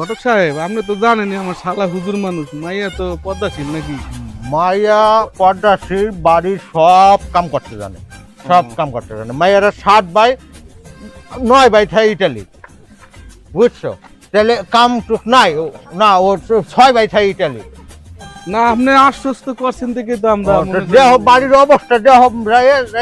ঘটক সাহেব আপনি তো জানেনই আমার শালা হুজুর মানুষ মাইয়া তো পদ্মাশীল নাকি? মাইয়া পদ্মাশীল বাড়ির সব কাম করতে জানে সব কাম করতে জানে। মাইয়ারা সাত বাই নয় বাই থাই ইটালি বুঝছ? তাহলে কাম নাই না ও ছয় বাই থাই ইটালি। না আপনি আশ্বস্ত করছেন থেকে তো আমরা। দেহ বাড়ির অবস্থা দেহ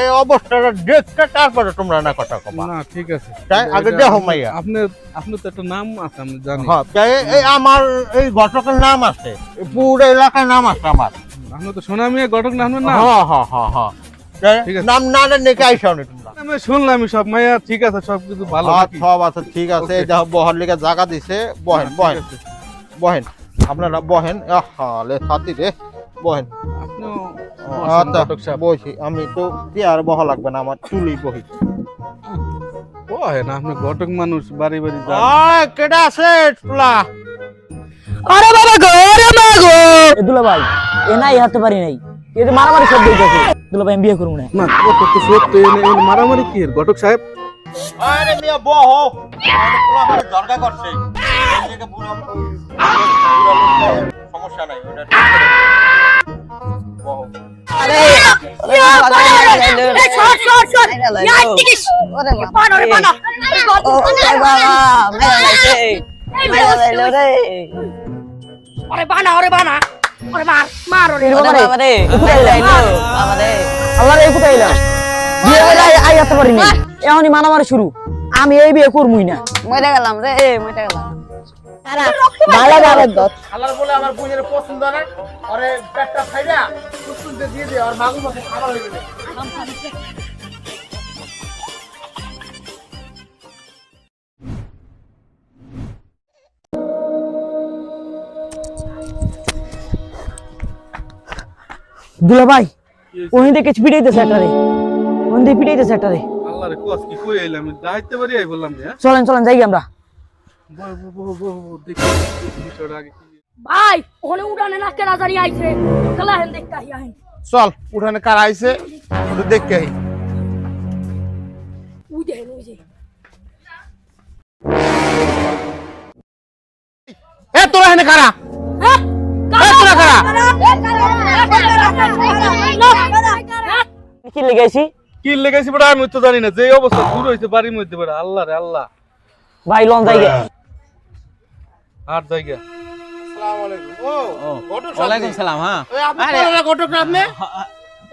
এই অবস্থাটা দেখতে তারপরে তোমরা না কথা কবা। না ঠিক আছে। তাই? আগে দেহ মাইয়া। আপনি আপনি তো একটা নাম আছে আমি জানি। হ্যাঁ তাই এই আমার এই ঘটকের নাম আছে। পুরো এলাকার নাম আছে আমার। আপনি তো সোনা মিয়া ঘটক না নাম হ্যাঁ হ্যাঁ হ্যাঁ হ্যাঁ ঠিক আছে। নাম না নেকে নি তোমরা? আমি শুনলাম সব মাইয়া ঠিক আছে সব কিছু ভালো হ্যাঁ, সব আছে ঠিক আছে. এই দেখো বহার লিগে জায়গা দিছে। বহেন বহেন বহেন। আপনারা বহেন। আহা লে সাথী রে বহেন। আচ্ছা বসি আমি তো কি আর বহা লাগবে না আমার চুলি বহি। হয় না আপনি ঘটক মানুষ বাড়ি বাড়ি যান। কেডা আছে টুলা আরে বাবা গো আরে মা গো! দুলা ভাই এ নাই হাতে পারি নাই। এ যে মারামারি সব দিতেছে দুলা ভাই বিয়ে করব না। না কত তো সত্য এনে মারামারি কি ঘটক সাহেব? আরে মিয়া বহ। মানে দরগা করছে। সমস্যা নাই ওটা আমি এই বিয়ে করবই না মরে গেলাম রে মরে গেলাম খালার বলে আমার বোনের পছন্দ না। আরে পেটটা খাইরা কুসুনতে দিয়ে দে আর মাগুর মাছে খাবার হইবে না দুলা ভাই ওখান থেকে পিটাইতেছে একটা রে ওখান থেকে পিটাইতেছে একটা রে আল্লাহ রে কস কি কই আইলাম? দাইতে পারি আই বললাম হ্যাঁ? চলেন চলেন যাই আমরা। ভাই ওখানে উড়ানে না কেনা জানি আইছে। খেলা হেন দেখতে আহি আহি চল উঠানে কার আইছে ওটা দেখকে আই উই দেখেন উই এ তোরা হ্যাঁ এই কারা? কি লেগেছি? কি লেগেছি বড় আমি তো জানি না। যে অবস্থা দূর হইছে বাড়ির মধ্যে বড় আল্লাহ রে আল্লাহ। ভাই লন যাই জায়গা। আসসালামু আলাইকুম। ও ঘটক ওয়ালাইকুম সালাম হ্যাঁ। আপনি ঘটক না আপনি?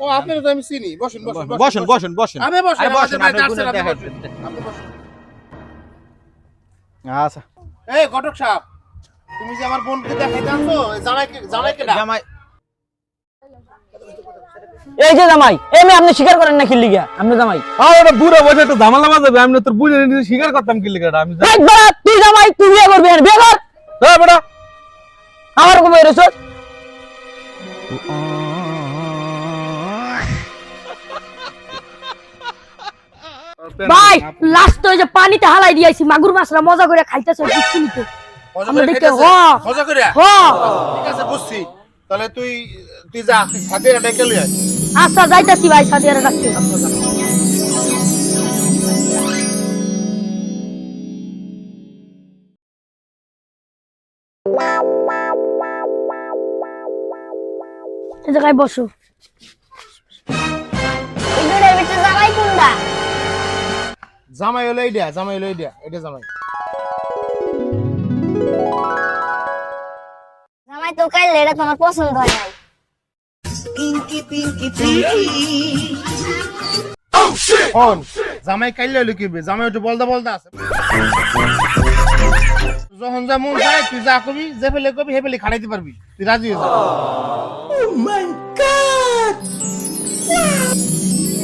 ও আপনার তো আমি চিনি। বসেন বসেন বসেন বসেন বসেন। আমি বসেন বসেন। আপনি আপনি বসেন। আচ্ছা। এই ঘটক সাহেব তুমি যে আমার বোনকে দেখাইতে আনছো জামাই জামাই এই যে জামাই এই মেয়ে আপনি স্বীকার করেন না কি লিগা? আপনি জামাই। আর ওটা বুড়ো বসে একটা ঝামেলা বাজাবে আমি তোর বুঝে নিজে স্বীকার করতাম কি লেগে আমি তুই জামাই তুই বিয়ে করবি বিয়ে কর। হ্যাঁ বেটা। আমার কমে রেছস ভাই লাস্ট ওই যে পানিতে হালাই দিয়েছি মাগুর মাছরা মজা করে খাইতেছে মজা আমরা করে হ। মজা করে? হ। ঠিক আছে বুঝছি। তাহলে তুই তুই যা সাথে লিয়ে আয়। আচ্ছা যাইতাছি ভাই সাদিয়ারে রাখতে জায়গায় বসো। ইদুরের ভিতরে জামাই কোনটা? জামাই হলো এইটা জামাই হলো এইটা এটা জামাই। জামাই তো কাইলে এটা তোমার পছন্দ হয় নাই। কোন জামাই কাইলে হলো কি জামাই একটু বলদা বলদা আছে। যখন যা মন চায় তুই যা কবি যে ফেলে কবি হে ফেলে খাড়াইতে পারবি। তুই রাজি হয়ে যা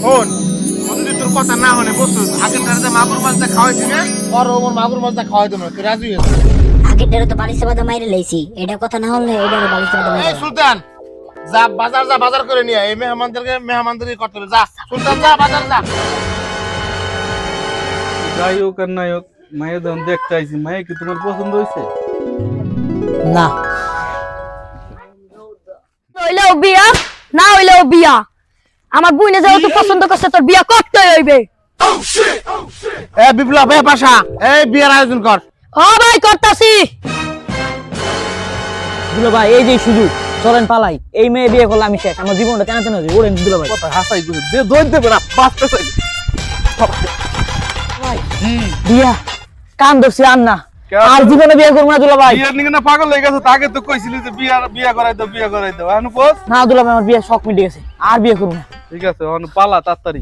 শোন ও যদি তোর কথা না হলে বসু আগের টাড়াতে মাগুর মাছটা খাওয়াইছি না আর ওমর মাগুর মাছটা খাওয়াই দেবো তুই রাজি হয়ে যা আগে তেরো তো বালিশে বাদা মাইরে লাইছি এটা কথা না হলে এটা বালিশে বাদা এই মাইরে সুলতান যা বাজার যা বাজার করে নিয়ে আয়। এই মেহমানদেরকে মেহমানদারি করতে হবে যা সুলতান যা বাজার যা। যাই হোক আর নাই হোক মায়ের দেখতে আইছি মায়ে কি তোমার পছন্দ হয়েছে না। হইলেও বিয়া না হইলেও বিয়া। আমার বুইনে যেহেতু পছন্দ করছে তোর বিয়া করতেই হইবে। এ বিপ্লব এ পাশা এই বিয়ের আয়োজন কর। ও ভাই করতাছি। দুলা ভাই এই যে সুযোগ চলেন পালাই। এই মেয়ে বিয়ে করলে আমি শেষ। আমার জীবনটা কেন তেন ওরেন দুলা ভাই। কথা হাসাই করে দে দই দেবে না বাঁচতে চাই। বিয়া। কান ধরছি আর না। কেন? আর জীবনে বিয়ে করব না দুলা ভাই। বিয়ের না পাগল হয়ে গেছে তাকে তো কইছিলি যে বিয়া বিয়া করাই দাও বিয়া করাই দাও। বস না দুলা ভাই আমার বিয়ে শখ মিটে গেছে। আর বিয়ে করব না। ঠিক আছে অনু পালা তাড়াতাড়ি।